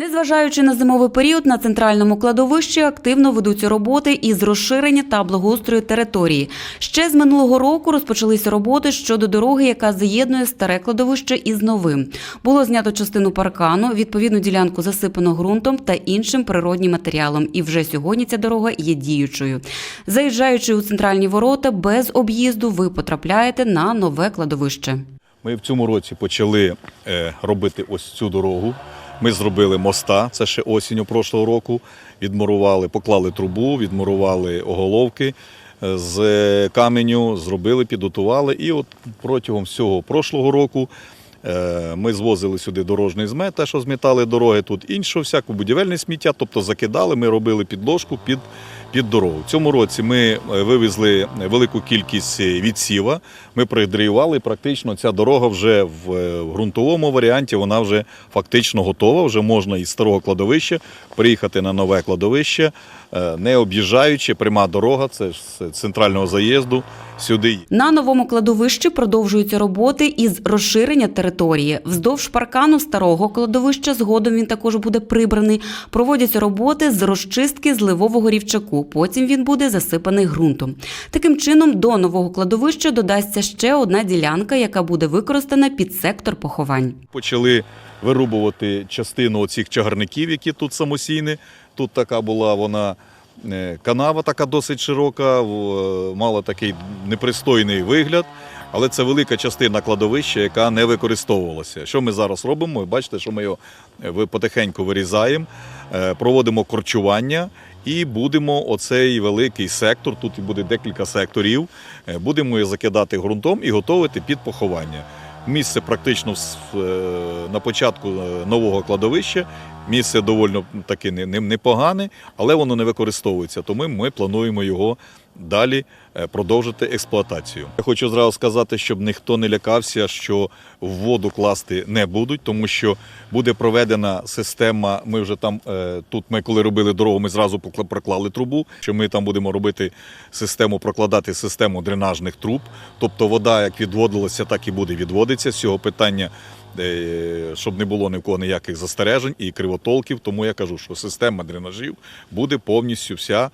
Незважаючи на зимовий період, на центральному кладовищі активно ведуться роботи із розширення та благоустрою території. Ще з минулого року розпочалися роботи щодо дороги, яка з'єднує старе кладовище із новим. Було знято частину паркану, відповідну ділянку засипано ґрунтом та іншим природнім матеріалом. І вже сьогодні ця дорога є діючою. Заїжджаючи у центральні ворота без об'їзду, ви потрапляєте на нове кладовище. Ми в цьому році почали е, робити ось цю дорогу. Ми зробили моста, це ще осінню прошлого року. Відмурували, поклали трубу, відмурували оголовки е, з каменю, зробили, підготували. І от протягом всього прошлого року е, ми звозили сюди дорожний змет, те, що змітали дороги, тут іншу всяку будівельне сміття, тобто закидали, ми робили підложку під, під дорогу. В цьому році ми е, вивезли велику кількість е, відсіва, ми придріювали. практично ця дорога вже в е, ґрунтовому варіанті, вона вже фактично готова, вже можна із старого кладовища приїхати на нове кладовище, не об'їжджаючи, пряма дорога, це з центрального заїзду сюди. На новому кладовищі продовжуються роботи із розширення території. Вздовж паркану старого кладовища згодом він також буде прибраний. Проводяться роботи з розчистки зливового рівчаку. Потім він буде засипаний ґрунтом. Таким чином, до нового кладовища додасться ще одна ділянка, яка буде використана під сектор поховань. Почали вирубувати частину оцих чагарників, які тут самосійні. Тут така була вона канава, така досить широка, мала такий непристойний вигляд. Але це велика частина кладовища, яка не використовувалася. Що ми зараз робимо? Ви бачите, що ми його е, потихеньку вирізаємо, е, проводимо корчування і будемо оцей великий сектор, тут буде декілька секторів, е, будемо його закидати ґрунтом і готувати під поховання. Місце практично е, на початку е, нового кладовища. Місце доволі таки не- не- непогане, але воно не використовується. Тому ми плануємо його далі е, продовжити експлуатацію. Я хочу зразу сказати, щоб ніхто не лякався, що в воду класти не будуть, тому що буде проведена система. Ми вже там е, тут. Ми коли робили дорогу, ми зразу проклали трубу. Що ми там будемо робити систему, прокладати систему дренажних труб. Тобто вода як відводилася, так і буде відводитися. З цього питання щоб не було ні в кого ніяких застережень і кривотолків. Тому я кажу, що система дренажів буде повністю вся е,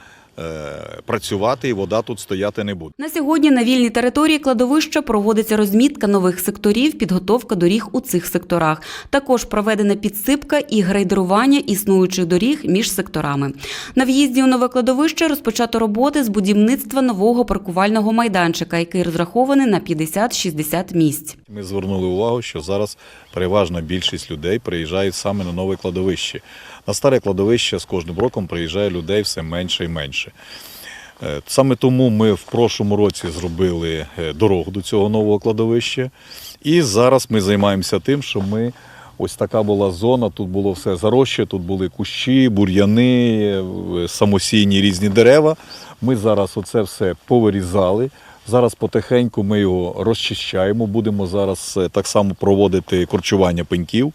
працювати, і вода тут стояти не буде. На сьогодні на вільній території кладовища проводиться розмітка нових секторів, підготовка доріг у цих секторах. Також проведена підсипка і грейдерування існуючих доріг між секторами. На в'їзді у нове кладовище розпочато роботи з будівництва нового паркувального майданчика, який розрахований на 50-60 місць. Ми звернули увагу, що зараз переважна більшість людей приїжджають саме на нове кладовище. На старе кладовище з кожним роком приїжджає людей все менше і менше. Е, Саме тому ми в прошлому році зробили е, дорогу до цього нового кладовища. І зараз ми займаємося тим, що ми ось така була зона, тут було все зароща, тут були кущі, бур'яни, е, самосійні різні дерева. Ми зараз оце все повирізали. Зараз потихеньку ми його розчищаємо. Будемо зараз так само проводити корчування пеньків.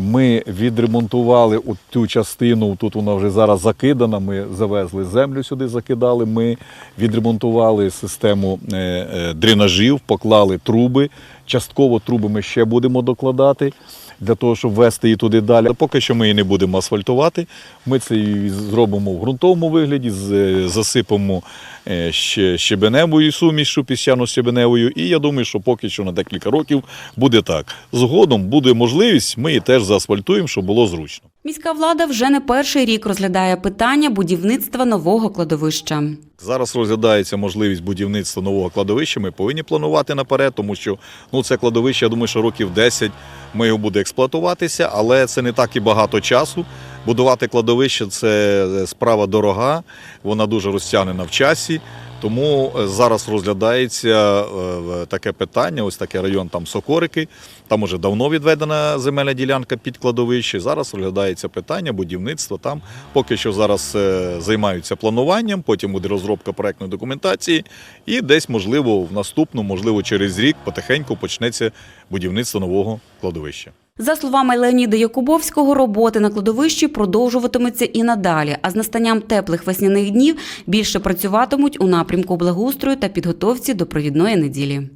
Ми відремонтували от цю частину, тут вона вже зараз закидана. Ми завезли землю сюди, закидали. Ми відремонтували систему е, е, дренажів, поклали труби. Частково труби ми ще будемо докладати для того, щоб вести її туди далі. Поки що ми її не будемо асфальтувати. Ми це зробимо в ґрунтовому вигляді, е, засипемо е, ще щебеневою сумішю, піщано-щебеневою. І я думаю, що поки що на декілька років буде так. Згодом буде можливість, ми її теж заасфальтуємо, щоб було зручно. Міська влада вже не перший рік розглядає питання будівництва нового кладовища. Зараз розглядається можливість будівництва нового кладовища. Ми повинні планувати наперед, тому що ну це кладовище, я думаю, що років 10 ми його буде експлуатуватися, але це не так і багато часу. Будувати кладовище це справа дорога, вона дуже розтягнена в часі. Тому е, зараз розглядається е, таке питання, ось такий район там Сокорики. Там уже давно відведена земельна ділянка під кладовище. Зараз розглядається питання будівництва. Там поки що зараз е, займаються плануванням, потім буде розробка проектної документації, і десь, можливо, в наступному, можливо, через рік потихеньку почнеться будівництво нового кладовища. За словами Леоніда Якубовського, роботи на кладовищі продовжуватимуться і надалі, а з настанням теплих весняних днів більше працюватимуть у напрямку благоустрою та підготовці до провідної неділі.